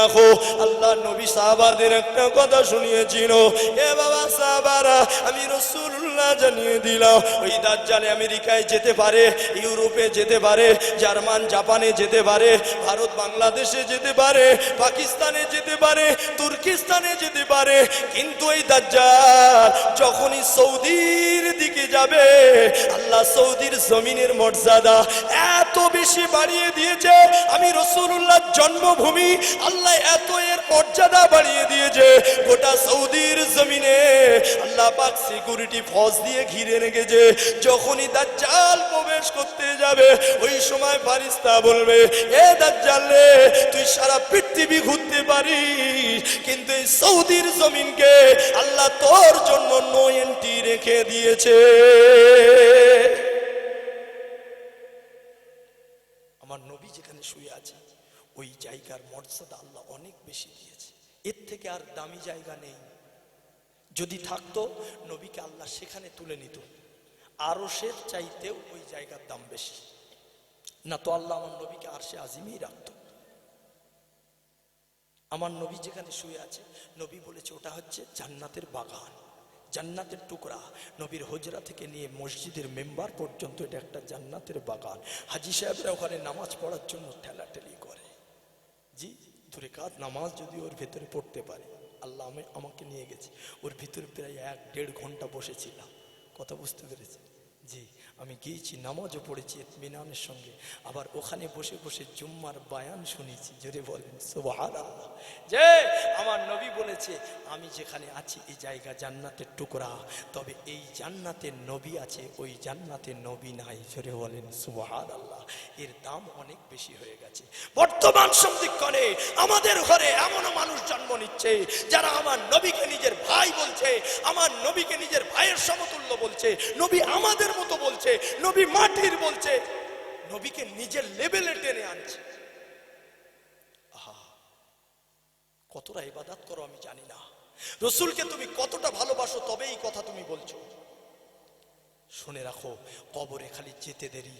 রাখো। আল্লাহ নবী সাহাবাদের একটা কথা শুনিয়েছিল। এ বাবা সাহাবারা, আমি রসুল্লাহ জানিয়ে দিলাম, ওই দাজ্জালে আমেরিকায় যেতে পারে, ইউরোপে যেতে পারে, জার্মান, জাপানে যেতে পারে, ভারত, বাংলাদেশে যেতে পারে, পাকিস্তানে যেতে পারে, তুর্কিস্তানে যেতে পারে, কিন্তু এই দাজ্জাল যখনই সৌদির দিকে যাবে, আল্লাহ সৌদির জমিনের মর্যাদা এত বেশি বাড়িয়ে দিয়েছে, আমি রসুল্লাহ জন্মভূমি আল্লাহ এত এর মর্যাদা বাড়িয়ে দিয়েছে। গোটা সৌদির জমিনে আল্লাহ পাক সিকিউরিটি ফৌজ দিয়ে ঘিরে রেখেছে। যখনই দাজ্জাল প্রবেশ করতে যাবে, ওই সময় ফারিস্তা বলবে, এ দাজ্জাল রে, তুই সারা পৃথিবী ঘুরতে পারিস, কিন্তু এই সৌদির জমিনকে আল্লাহ তোর জন্য নো এন্ট্রি রেখে দিয়েছে। আমার নবী যেখানে শুয়ে আছে ওই জায়গার মর্যাদা আল্লাহ অনেক বেশি দিয়েছে। এর থেকে আর দামি জায়গা নেই। যদি থাকতো, নবীকে আল্লাহ সেখানে তুলে নিত। আরও সের চাইতেও ওই জায়গার দাম বেশি। না তো আল্লাহ আমার নবীকে আর সে আজিমেই রাখত। আমার নবী যেখানে শুয়ে আছে, নবী বলেছে, ওটা হচ্ছে জান্নাতের বাগান। জান্নাতের টুকরা। নবীর হজরা থেকে নিয়ে মসজিদের মেম্বার পর্যন্ত এটা একটা জান্নাতের বাগান। হাজি সাহেবরা ওখানে নামাজ পড়ার জন্য ঠেলাঠেলি জি ধরে কাজ, নামাজ যদি ওর ভেতরে পড়তে পারে, আল্লাহ আমি, আমাকে নিয়ে গেছে। ওর ভিতরে প্রায় এক দেড় ঘণ্টা বসেছিলাম। কথা বুঝতে পেরেছি জি। আমি গিয়েছি, নামাজও পড়েছি মিনানের সঙ্গে। আবার ওখানে বসে বসে জুম্মার বায়ান শুনেছি, জোরে বলেন যে আমার নবী বলেছে, আমি যেখানে আছি, এই জায়গা জান্নাতের টুকরা। তবে এই জান্নাতের নবী আছে, ওই জান্নাতের নবী নাই, জোরে বলেন সুবহান আল্লাহ এর দাম অনেক বেশি হয়ে গেছে। বর্তমান সন্ধিক্ষণে আমাদের ঘরে এমনও মানুষ জন্ম নিচ্ছে, যারা আমার নবীকে নিজের ভাই বলছে, আমার নবীকে নিজের ভাইয়ের সমতুল্য বলছে, নবী আমাদের মতো বলছে। নবী মাটির বলছে, নবীকে নিজের লেভেলে টেনে আনছে। কতটা ইবাদাত করো আমি জানি না। রসুলকে তুমি কতটা ভালোবাসো তবে এই কথা তুমি বলছো। শুনে রাখো, কবরে খালি যেতে দেরি,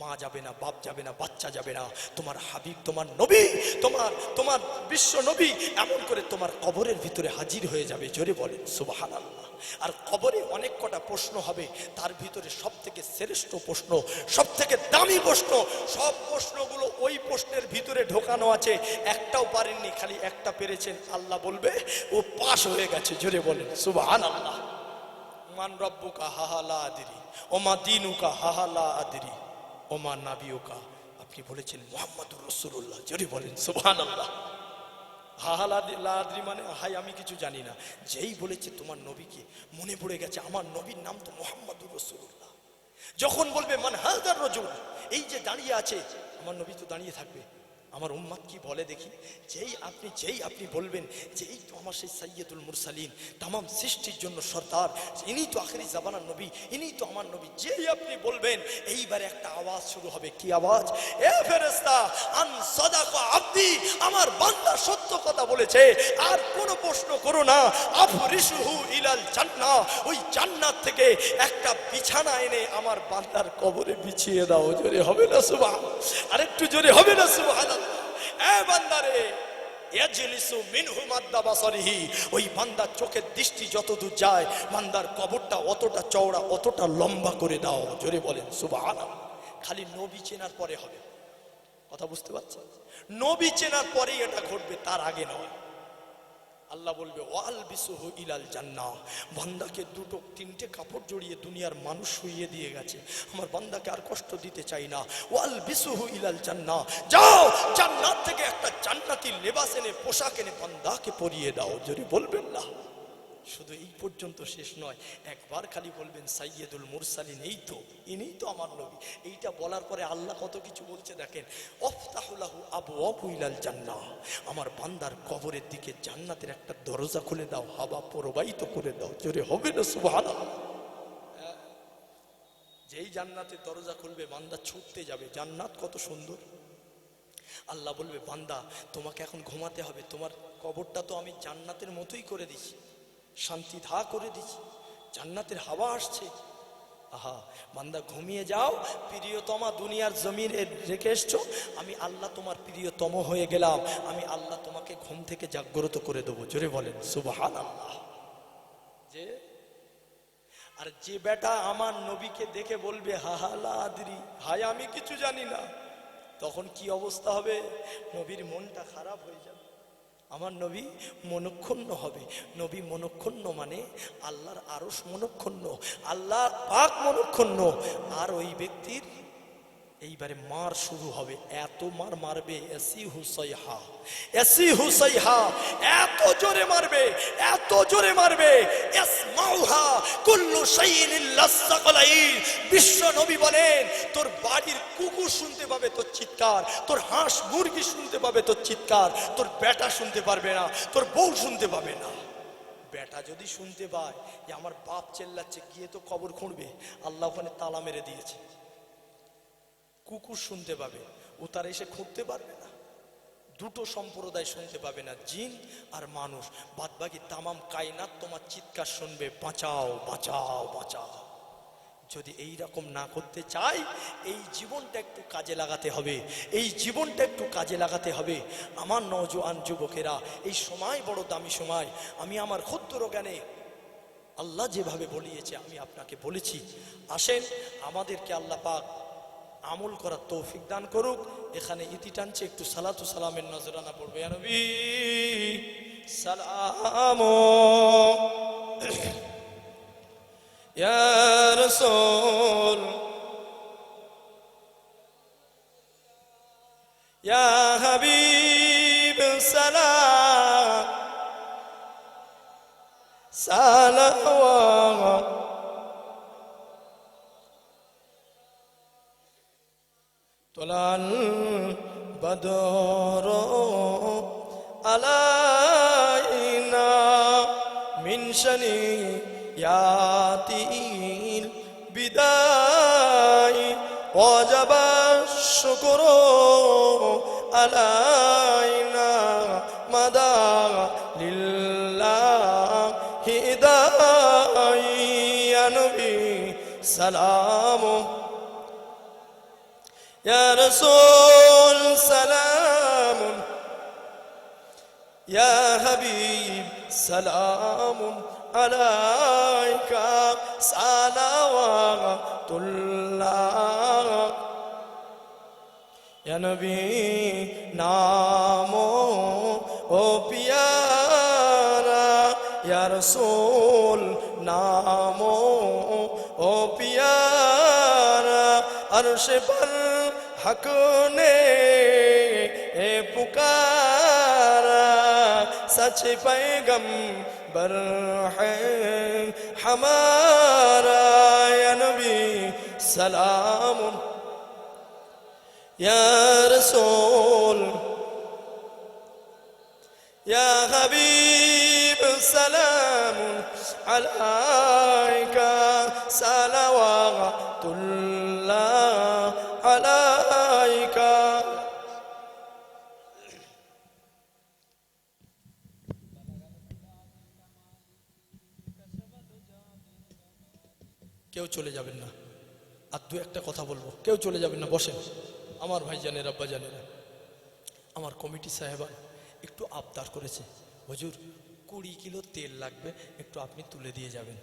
মা যাবে না, বাপ যাবে না, বাচ্চা যাবে না। তোমার হাবিব, তোমার নবী, তোমার তোমার বিশ্ব নবী, এমন করে তোমার কবরের ভিতরে হাজির হয়ে যাবে, জোরে বলে সুবাহান আল্লাহ আর কবরে অনেক কটা প্রশ্ন হবে। তার ভিতরে সব থেকে শ্রেষ্ঠ প্রশ্ন সব থেকে দামি প্রশ্ন, সব প্রশ্নগুলো ওই প্রশ্নের ভিতরে ঢোকানো আছে। একটাও পারেননি, খালি একটা পেরেছেন। আল্লাহ বলবে, ও পাশ হয়ে গেছে, জোরে বলেন সুবাহান আল্লাহ মান রব্বুকা হাহালা আদিরি ওমা দিনুকা হাহালা আদিরি ওমা নাবিউকা। আপনি বলেছেন মোহাম্মদুর রসুল্লাহ জোরে বলেন সুবহান আল্লাহ হাহালা আদিরি মানে হাই আমি কিছু জানি না। যেই বলেছে তোমার নবীকে, মনে পড়ে গেছে, আমার নবীর নাম তো মোহাম্মদুর রসুল্লাহ যখন বলবে, মান হাজার রজুল এই যে দাঁড়িয়ে আছে, আমার নবী তো দাঁড়িয়ে থাকবে। আমার উম্মাদ কি বলে দেখি? যেই আপনি যেই আপনি বলবেন যে এই তো আমার সেই সৈয়দুল মুরসালিন তাম সৃষ্টির জন্য সর্দার, ইনি তো আখেরি জাবানার নবী, ইনি তো আমার নবী, যেই আপনি বলবেন, এইবারে একটা আওয়াজ শুরু হবে। কি আওয়াজ? এ ফেরেস্তা আন সদাকা আব্দি, আমার বান্দা সত্য কথা বলেছে, আর কোনো প্রশ্ন করো না। আফরিসুহু ইলাল জান্নাহ ওই জান্নাত থেকে একটা বিছানা এনে আমার বান্দার কবরে বিছিয়ে দাও। জোরে হবে না সুবহান, আরেকটু জোরে হবে না সুবহান এ বান্দারে ওই বান্দার চোখের দৃষ্টি যতদূর যায়, বান্দার কবরটা অতটা চওড়া, অতটা লম্বা করে দাও। জোরে বলেন সুবাহ খালি নবী চেনার পরে হবে। কথা বুঝতে পারছেন? নবী চেনার পরেই এটা ঘটবে, তার আগে নয়। আল্লাহ বলবে ওয়াল বিসুহ ইলাল জান্না বান্দাকে দুটো, তিনটে কাপড় জড়িয়ে দুনিয়ার মানুষ শুইয়ে দিয়ে গেছে। আমার বান্দাকে আর কষ্ট দিতে চাই না। ওয়াল বিসুহ ইলাল জান্না যাও, জান্নাত থেকে একটা জান্নাতি লেবাস এনে পোশাক এনে বান্দাকে পরিয়ে দাও। যদি বলবেন না। শুধু এই পর্যন্ত শেষ নয়, একবার খালি বলবেন, সাইয়েদুল মুরসালিন এই তো, ইনিই তো আমার নবী। এইটা বলার পরে আল্লাহ কত কিছু বলছে দেখেন অফতাহুলাহু আবু অবুইলাল জান্নাহ আমার বান্দার কবরের দিকে জান্নাতের একটা দরজা খুলে দাও হাবা প্রবাহিত করে দাও, জোরে হবে না, সুবহানাল্লাহ। যেই জান্নাতের দরজা খুলবে, বান্দা ছুটতে যাবে। জান্নাত কত সুন্দর। আল্লাহ বলবে, বান্দা, তোমাকে এখন ঘুমাতে হবে, তোমার কবরটা তো আমি জান্নাতের মতোই করে দিছি। শান্তি ধা করে দিছি জান্নাতের হাওয়া আসছে। আহা, বান্দা, ঘুমিয়ে যাও। প্রিয়তমা দুনিয়ার জমিনে রেখে এসছো। আমি আল্লাহ তোমার প্রিয়তম হয়ে গেলাম। আমি আল্লাহ তোমাকে ঘুম থেকে জাগ্রত করে দেবো। জোরে বলেন সুবহান আল্লাহ যে, আর যে বেটা আমার নবীকে দেখে বলবে হাহালা আদরি হায় আমি কিছু জানি না। তখন কি অবস্থা হবে? নবীর মনটা খারাপ হয়ে যাবে। আমার নবী মনক্ষুণ্ণ হবে। নবী মনক্ষুণ্ণ মানে আল্লাহর আরস মনক্ষুণ্ণ আল্লাহ পাক মনক্ষুণ্ণ। আর ওই ব্যক্তির এইবারে মার শুরু হবে। এত মার মারবে, এসি হুসাইহা। এসি হুসাইহা, এত জোরে মারবে, এত জোরে মারবে। বিশ্ব নবী বলেন, তোর বাড়ির কুকুর শুনতে পাবে তোর চিৎকার, তোর হাঁস মুরগি শুনতে পাবে তোর চিৎকার, তোর বেটা শুনতে পারবে না, তোর বউ শুনতে পাবে না। বেটা যদি শুনতে পায় যে আমার বাপ চেল্লাচ্ছে, গিয়ে তো কবর খুঁড়বে। আল্লাহ ওখানে তালা মেরে দিয়েছে। কুকুর শুনতে পাবে। ও তার এসে খুঁজতে পারবে না। দুটো সম্প্রদায় শুনতে পাবে না, জিন আর মানুষ। বাদবাকি তামাম কায়নাত তোমার চিৎকার শুনবে, বাঁচাও বাঁচাও বাঁচাও। যদি এই রকম না করতে চাই, এই জীবনটা একটু কাজে লাগাতে হবে। এই জীবনটা একটু কাজে লাগাতে হবে। আমার নজওয়ান যুবকেরা, এই সময় বড় দামি সময়। আমি আমার ক্ষুদ্র জ্ঞানে আল্লাহ যেভাবে বলিয়েছে, আমি আপনাকে বলেছি। আসেন, আমাদেরকে আল্লাহ পাক আমল করার তৌফিক দান করুক। এখানে ইতি টানছে, একটু সালাতু সালামের নজরানা পড়বে। আরবি সালাম ইয়া রাসূল من شنيات البداية وجب الشكر علينا مدى لله هداية يا نبي سلام يا رسول سلام يا حبيب سلام عليك صلوات الله يا نبي نامو او پیارا يا رسول نامو او پیارا عرش پر حق نے اے پکارا سچ پیغم برحیم ہمارا یا نبی سلام یا رسول یا حبیب سلام علیکہ سلوات اللہ কেউ চলে যাবেন না। আর দু একটা কথা বলব। কেউ চলে যাবেন না, বসেন। আমার ভাই জানের আব্বা জানেরা আমার কমিটি সাহেবান একটু আবদার করেছে। হজুর, কুড়ি কিলো তেল লাগবে, একটু আপনি তুলে দিয়ে যাবেন।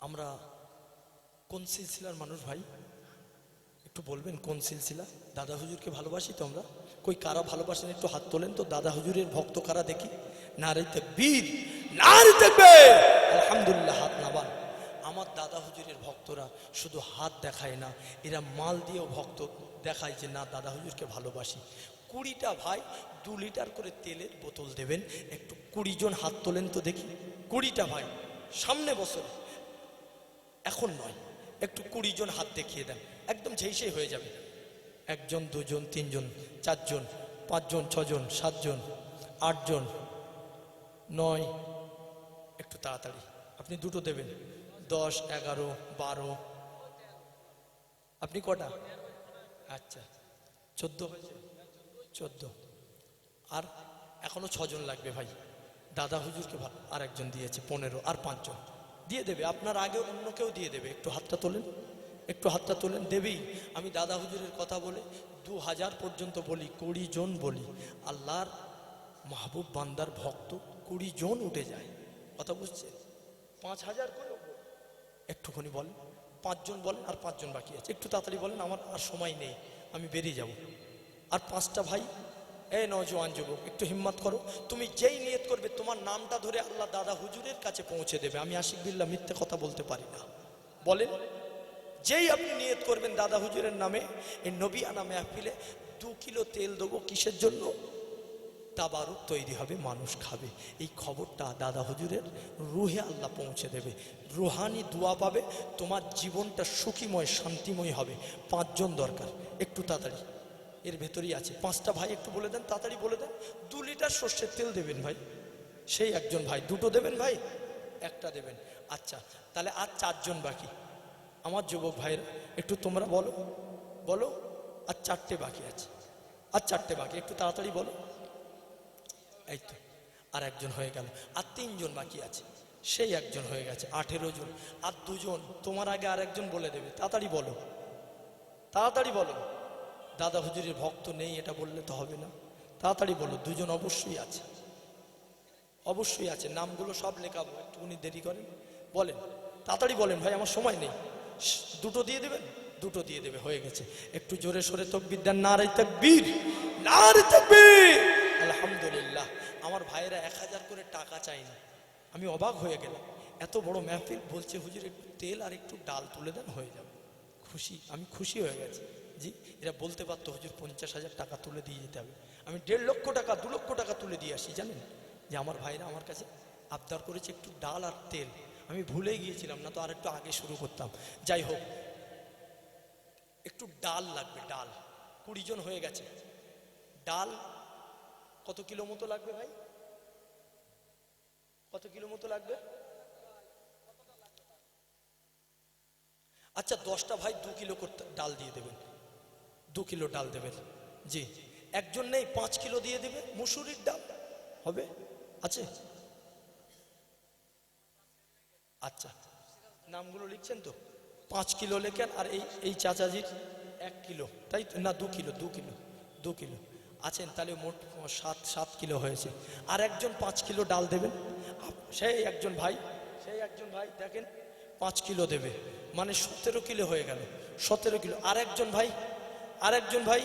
আমরা কোন সিলসিলার মানুষ ভাই? একটু বলবেন কোন সিলসিলা? দাদা হুজুরকে ভালোবাসি তো আমরা? কই কারা ভালোবাসেন? একটু হাত তোলেন তো। দাদা হুজুরের ভক্ত কারা দেখি? নারে বীর নারে দেখবে আলহামদুলিল্লাহ, হাত নাবান আমার দাদা হুজুরের ভক্তরা শুধু হাত দেখায় না, এরা মাল দিয়েও ভক্ত দেখায় যে, না, দাদা হুজুরকে ভালোবাসি। কুড়িটা ভাই দু লিটার করে তেলের বোতল দেবেন, একটু কুড়ি জন হাত তোলেন তো দেখি। কুড়িটা ভাই, সামনে বছর এখন নয়, একটু কুড়ি জন হাত দেখিয়ে দেন, একদম ঝেইসেই হয়ে যাবে। একজন, দুজন, তিনজন, চারজন, পাঁচজন, ছজন, সাতজন, আটজন, নয়, একটু তাড়াতাড়ি, আপনি দুটো দেবেন। দশ, এগারো, বারো। আপনি কটা? আচ্ছা চোদ্দ চোদ্দ। আর এখনও ছজন লাগবে ভাই। দাদা হুজুরকে আর একজন দিয়েছে, পনেরো আর পাঁচজন। দিয়ে দেবে, আপনার আগে অন্য কেউ দিয়ে দেবে। একটু হাতটা তোলেন, একটু হাতটা তোলেন। দেবেই আমি দাদা হুজুরের কথা বলে দু হাজার পর্যন্ত বলি, কুড়ি জন বলি। আল্লাহর মাহবুব বান্দার ভক্ত কুড়ি জন উঠে যায়। কথা বুঝছেন? পাঁচ হাজার করে একটুখানি বলেন পাঁচজন বলেন আর পাঁচজন বাকি আছে। একটু তাড়াতাড়ি বলেন আমার আর সময় নেই, আমি বেরিয়ে যাব। আর পাঁচটা ভাই, এ নজওয়ান যুবক, একটু হিম্মত করো, তুমি যেই নিয়ত করবে, তোমার নামটা ধরে আল্লাহ দাদা হুজুরের কাছে পৌঁছে দেবে। আমি আশিক বিল্লাহ, মিথ্যে কথা বলতে পারি না। বলেন, যেই আপনি নিয়ত করবেন দাদা হুজুরের নামে, এই নবিয়ানা মেহফিলে দু কিলো তেল দেবো কিসের জন্য? তাবারুক তৈরি হবে, মানুষ খাবে। এই খবরটা দাদা হুজুরের রুহে আল্লাহ পৌঁছে দেবে। রুহানি দোয়া পাবে, তোমার জীবনটা সুখীময়, শান্তিময় হবে। পাঁচজন দরকার, একটু তাড়াতাড়ি। এর ভেতরেই আছে। পাঁচটা ভাই একটু বলে দেন, তাড়াতাড়ি বলে দেন। দু লিটার সর্ষের তেল দেবেন ভাই। সেই একজন ভাই। দুটো দেবেন ভাই? একটা দেবেন। আচ্ছা তাহলে আর চারজন বাকি। আমার যুবক ভাইরা একটু তোমরা বলো। বলো, আর চারটে বাকি আছে। আর চারটে বাকি। একটু তাড়াতাড়ি বলো। এই তো, আর একজন হয়ে গেল, আর তিনজন বাকি আছে। সেই একজন হয়ে গেছে, আঠেরো জন। আর দুজন, তোমার আগে আর একজন বলে দেবে, তাড়াতাড়ি বলো। তাড়াতাড়ি বলো। দাদা হুজুরের ভক্ত নেই, এটা বললে তো হবে না। তাড়াতাড়ি বলো, দুজন অবশ্যই আছে। অবশ্যই আছে, নামগুলো সব লেখাবো একটুখানি দেরি করেন। বলেন, তাড়াতাড়ি বলেন, ভাই, আমার সময় নেই। দুটো দিয়ে দেবেন? দুটো দিয়ে দেবে, হয়ে গেছে। একটু জোরে সোরে তকবির দেন না রে তকবীর না রে তকবীর। আলহামদুলিল্লাহ, আমার ভাইয়েরা এক হাজার করে টাকা চাইনি আমি অবাক হয়ে গেলাম, এত বড় মেহফিল বলছে, হুজুর, একটু তেল আর একটু ডাল তুলে দেন, হয়ে যাবে। খুশি, আমি খুশি হয়ে গেছি। জি, এরা বলতে পারতো, হুজুর, পঞ্চাশ হাজার টাকা তুলে দিয়ে যেতে হবে। আমি দেড় লক্ষ টাকা, দু লক্ষ টাকা তুলে দিয়ে আসি, জানেন? যে আমার ভাইরা আমার কাছে আবদার করেছে একটু ডাল আর তেল। আমি ভুলে গিয়েছিলাম না তো, আর একটু আগে শুরু করতাম। যাই হোক, একটু ডাল লাগবে, ডাল। কুড়ি জন হয়ে গেছে। ডাল কত কিলো মতো লাগবে ভাই? কত কিলো মতো লাগবে? আচ্ছা দশটা ভাই দু কিলো করতে ডাল দিয়ে দেবেন। দু কিলো ডাল দেবেন। জি। একজন নেই, পাঁচ কিলো দিয়ে দেবে। মুসুরির ডাল হবে? আছে? আচ্ছা। নামগুলো লিখছেন তো? পাঁচ কিলো লেখেন, আর এই এই চাচাজির এক কিলো। তাই না, দু কিলো দু কিলো দু কিলো। আছেন, তাহলে মোট সাত সাত কিলো হয়েছে। আর একজন পাঁচ কিলো ডাল দেবেন? সেই একজন ভাই, সেই একজন ভাই, দেখেন, পাঁচ কিলো দেবে। মানে সতেরো কিলো হয়ে গেল, সতেরো কিলো। আর একজন ভাই, আর একজন ভাই,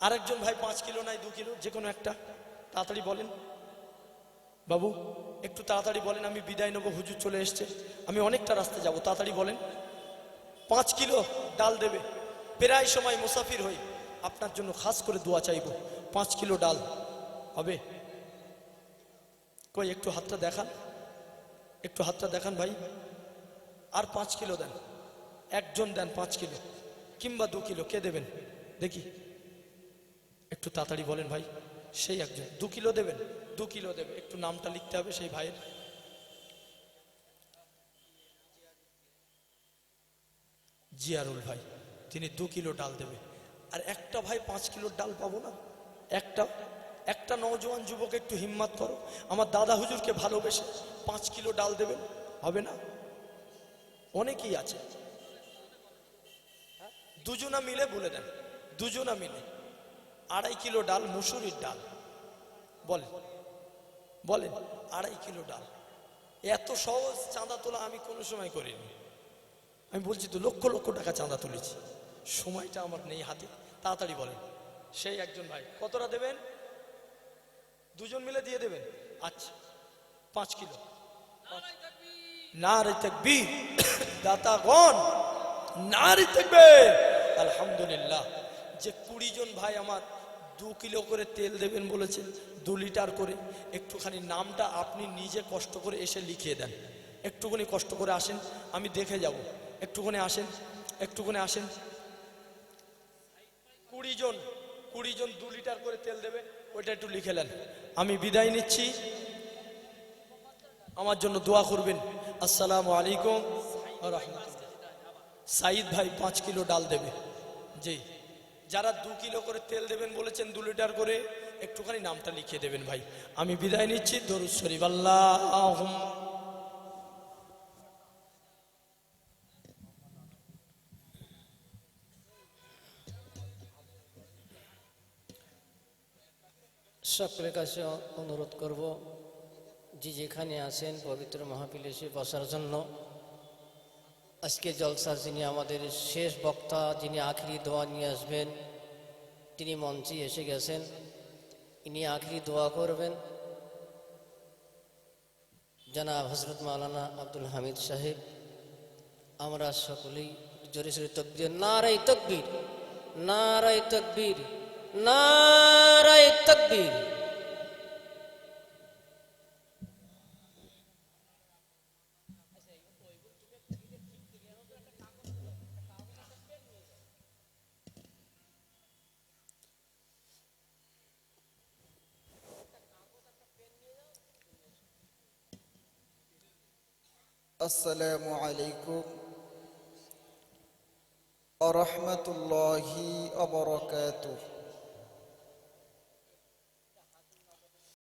আর একজন ভাই পাঁচ কিলো নাই, দু কিলো, যে কোনো একটা। তাড়াতাড়ি বলেন। বাবু, একটু তাড়াতাড়ি বলেন, আমি বিদায় নেব, হুজুর চলে এসছে। আমি অনেকটা রাস্তা যাব, তাড়াতাড়ি বলেন। পাঁচ কিলো ডাল দেবে। প্রায় সময় মুসাফির হই। আপনার জন্য খাস করে দোয়া চাইব। পাঁচ কিলো ডাল। হবে? কই, একটু হাতটা দেখান। একটু হাতটা দেখান ভাই। আর পাঁচ কিলো দেন। একজন দেন পাঁচ কিলো। কিংবা দু কিলো। কে দেবেন? দেখি। একটু তাড়াতাড়ি বলেন ভাই। সেই একজন। দু কিলো দেবেন? দু কিলো দেবে একটু নামটা লিখতে হবে সেই ভাইয়ের। জিয়ারুল ভাই, তিনি দু কিলো ডাল দেবে। আর একটা ভাই পাঁচ কিলোর ডাল পাবো না? একটা? একটা নজওয়ান যুবক একটু হিম্মত করো। আমার দাদা হুজুরকে ভালোবেসে পাঁচ কিলো ডাল দেবেন। হবে না? অনেকেই আছে। হ্যাঁ? দুজনা মিলে বলে দেন। দুজনা মিলে। আড়াই কিলো ডাল মুসুরির ডাল। বলেন। বলেন, আড়াই কিলো ডাল। এত সহজ চাঁদা তোলা আমি কোনো সময় করিনি। আমি বলছি তো লক্ষ লক্ষ টাকা চাঁদা তুলেছি। সময়টা আমার নেই হাতে। তাড়াতাড়ি বলেন, সেই একজন ভাই, কতটা দেবেন? দুজন মিলে দিয়ে দেবেন? আচ্ছা পাঁচ কিলো। না রে থাকবি দাতাগণ না রে থাকবে আলহামদুলিল্লাহ, যে কুড়ি জন ভাই আমার দু কিলো করে তেল দেবেন বলেছে, দু লিটার করে, একটুখানি নামটা আপনি নিজে কষ্ট করে এসে লিখিয়ে দেন। একটুখানি কষ্ট করে আসেন, আমি দেখে যাব। একটুখানি আসেন একটুখানি আসেন কুড়ি জন কুড়ি জন দু লিটার করে তেল দেবে, ওইটা একটু লিখে নেন। আমি বিদায় নিচ্ছি। আমার জন্য দোয়া করবেন। আসসালামু আলাইকুম সাইদ ভাই পাঁচ কিলো ডাল দেবে। জি। যারা দু কিলো করে তেল দেবেন বলেছেন, দু লিটার করে, একটুখানি নামটা লিখিয়ে দেবেন ভাই। আমি বিদায় নিচ্ছি। দরুদ শরীফ। আল্লাহ সকলের কাছে অনুরোধ করব, যে যেখানে আছেন পবিত্র মাহফিলে এসে বসার জন্য। আজকে জলসা যিনি আমাদের শেষ বক্তা, যিনি আখরি দোয়া নিয়ে আসবেন, তিনি মঞ্চে এসে গেছেন। ইনি আখরি দোয়া করবেন। জনাব হজরত মাওলানা আব্দুল হামিদ সাহেব, আমরা সকলেই জোরে সোরে তকবীর নারাই তকবীর নারাই তকবীর। নারাই তকবীর السلام عليكم ورحمة الله وبركاته